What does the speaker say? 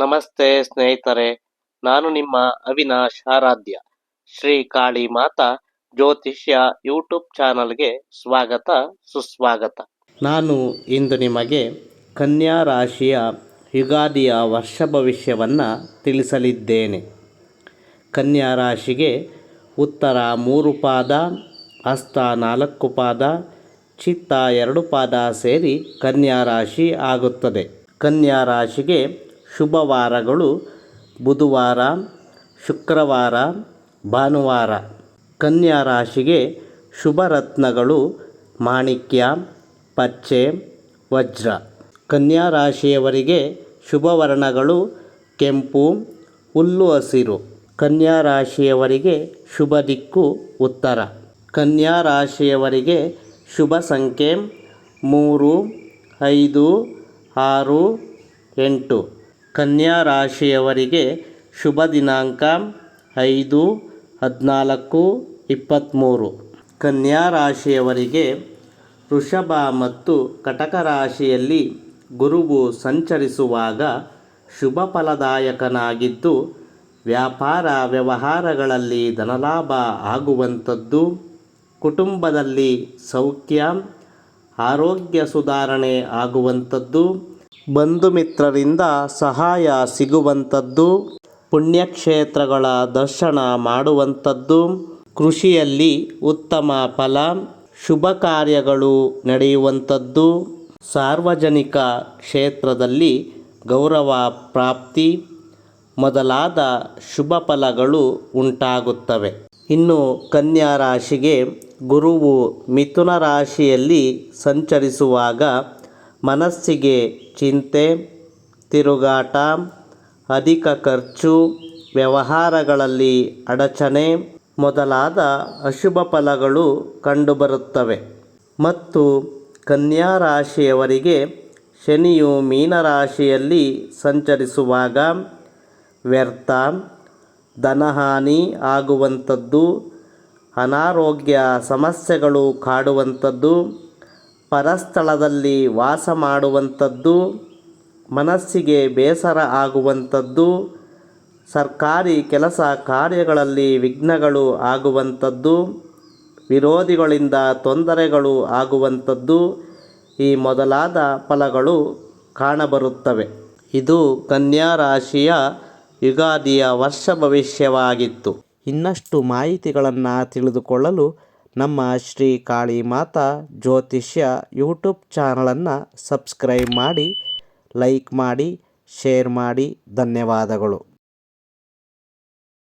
ನಮಸ್ತೆ ಸ್ನೇಹಿತರೆ, ನಾನು ನಿಮ್ಮ ಅವಿನಾಶ್ ಆರಾಧ್ಯ. ಶ್ರೀ ಕಾಳಿ ಮಾತಾ ಜ್ಯೋತಿಷ್ಯ ಯೂಟ್ಯೂಬ್ ಚಾನಲ್ಗೆ ಸ್ವಾಗತ, ಸುಸ್ವಾಗತ. ನಾನು ಇಂದು ನಿಮಗೆ ಕನ್ಯಾ ರಾಶಿಯ ಯುಗಾದಿಯ ವರ್ಷ ಭವಿಷ್ಯವನ್ನು ತಿಳಿಸಲಿದ್ದೇನೆ. ಕನ್ಯಾ ರಾಶಿಗೆ ಉತ್ತರ ಮೂರು ಪಾದ ಹಸ್ತ ನಾಲ್ಕು ಪಾದ, ಚಿತ್ತ ಎರಡು ಪಾದ ಸೇರಿ ಕನ್ಯಾ ರಾಶಿ ಆಗುತ್ತದೆ. ಕನ್ಯಾ ರಾಶಿಗೆ ಶುಭವಾರಗಳು. ಬುಧವಾರ, ಶುಕ್ರವಾರ, ಭಾನುವಾರ. ಕನ್ಯಾ ರಾಶಿಗೆ ಶುಭ ರತ್ನಗಳು ಮಾಣಿಕ್ಯ, ಪಚ್ಚೆ, ವಜ್ರ. ಕನ್ಯಾ ರಾಶಿಯವರಿಗೆ ಶುಭ ವರ್ಣಗಳು ಕೆಂಪು, ಹುಲ್ಲು, ಹಸಿರು. ಕನ್ಯಾ ರಾಶಿಯವರಿಗೆ ಶುಭ ದಿಕ್ಕು ಉತ್ತರ. ಕನ್ಯಾ ರಾಶಿಯವರಿಗೆ ಶುಭ ಸಂಖ್ಯೆ ಮೂರು, ಐದು, ಆರು, ಎಂಟು. ಕನ್ಯಾ ರಾಶಿಯವರಿಗೆ ಶುಭ ದಿನಾಂಕ ಐದು, ಹದಿನಾಲ್ಕು ಇಪ್ಪತ್ತ್ಮೂರು ಕನ್ಯಾ ರಾಶಿಯವರಿಗೆ ವೃಷಭ ಮತ್ತು ಕಟಕ ರಾಶಿಯಲ್ಲಿ ಗುರುವು ಸಂಚರಿಸುವಾಗ ಶುಭ ಫಲದಾಯಕನಾಗಿದ್ದು, ವ್ಯಾಪಾರ ವ್ಯವಹಾರಗಳಲ್ಲಿ ಧನಲಾಭ ಆಗುವಂಥದ್ದು, ಕುಟುಂಬದಲ್ಲಿ ಸೌಖ್ಯ, ಆರೋಗ್ಯ ಸುಧಾರಣೆ ಆಗುವಂಥದ್ದು ಬಂಧು ಮಿತ್ರರಿಂದ ಸಹಾಯ ಸಿಗುವಂಥದ್ದು, ಪುಣ್ಯಕ್ಷೇತ್ರಗಳ ದರ್ಶನ ಮಾಡುವಂಥದ್ದು, ಕೃಷಿಯಲ್ಲಿ ಉತ್ತಮ ಫಲ, ಶುಭ ಕಾರ್ಯಗಳು ನಡೆಯುವಂಥದ್ದು, ಸಾರ್ವಜನಿಕ ಕ್ಷೇತ್ರದಲ್ಲಿ ಗೌರವ ಪ್ರಾಪ್ತಿ, ಮೊದಲಾದ ಶುಭ ಫಲಗಳು ಉಂಟಾಗುತ್ತವೆ. ಇನ್ನು ಕನ್ಯಾ ರಾಶಿಗೆ ಗುರುವು ಮಿಥುನ ರಾಶಿಯಲ್ಲಿ ಸಂಚರಿಸುವಾಗ ಮನಸ್ಸಿಗೆ ಚಿಂತೆ, ತಿರುಗಾಟ, ಅಧಿಕ ಖರ್ಚು, ವ್ಯವಹಾರಗಳಲ್ಲಿ ಅಡಚಣೆ ಮೊದಲಾದ ಅಶುಭ ಫಲಗಳು ಕಂಡುಬರುತ್ತವೆ. ಮತ್ತು ಕನ್ಯಾ ರಾಶಿಯವರಿಗೆ ಶನಿಯು ಮೀನರಾಶಿಯಲ್ಲಿ ಸಂಚರಿಸುವಾಗ ವ್ಯರ್ಥ, ಧನಹಾನಿ ಆಗುವಂಥದ್ದು, ಅನಾರೋಗ್ಯ ಸಮಸ್ಯೆಗಳು ಕಾಡುವಂಥದ್ದು ಪರಸ್ಥಳದಲ್ಲಿ ವಾಸ ಮಾಡುವಂಥದ್ದು, ಮನಸ್ಸಿಗೆ ಬೇಸರ ಆಗುವಂಥದ್ದು, ಸರ್ಕಾರಿ ಕೆಲಸ ಕಾರ್ಯಗಳಲ್ಲಿ ವಿಘ್ನಗಳು ಆಗುವಂಥದ್ದು, ವಿರೋಧಿಗಳಿಂದ ತೊಂದರೆಗಳು ಆಗುವಂಥದ್ದು ಈ ಮೊದಲಾದ ಫಲಗಳು ಕಾಣಬರುತ್ತವೆ. ಇದು ಕನ್ಯಾ ರಾಶಿಯ ಯುಗಾದಿಯ ವರ್ಷ ಭವಿಷ್ಯವಾಗಿತ್ತು. ಇನ್ನಷ್ಟು ಮಾಹಿತಿಗಳನ್ನು ತಿಳಿದುಕೊಳ್ಳಲು ನಮ್ಮ ಶ್ರೀ ಕಾಳಿ ಮಾತಾ ಜ್ಯೋತಿಷ್ಯ ಯೂಟ್ಯೂಬ್ ಚಾನಲನ್ನು ಸಬ್ಸ್ಕ್ರೈಬ್ ಮಾಡಿ ಲೈಕ್ ಮಾಡಿ ಶೇರ್ ಮಾಡಿ ಧನ್ಯವಾದಗಳು.